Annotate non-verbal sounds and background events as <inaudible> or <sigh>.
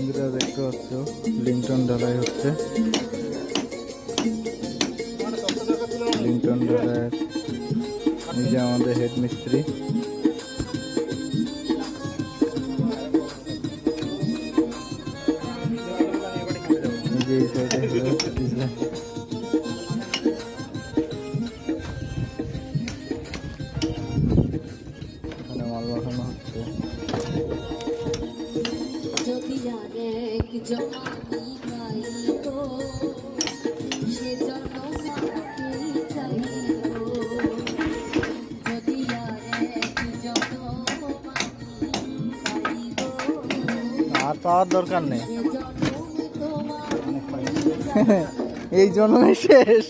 বন্ধুরা দেখতে পাচ্ছ, লিংটন ঢালাই হচ্ছে। লিংটন ঢালাই নিজে আমাদের হেড মিস্ত্রি। মাল বসানো হচ্ছে। আর আর পাওয়ার দরকার নেই। <laughs> এই জন্মে শেষ।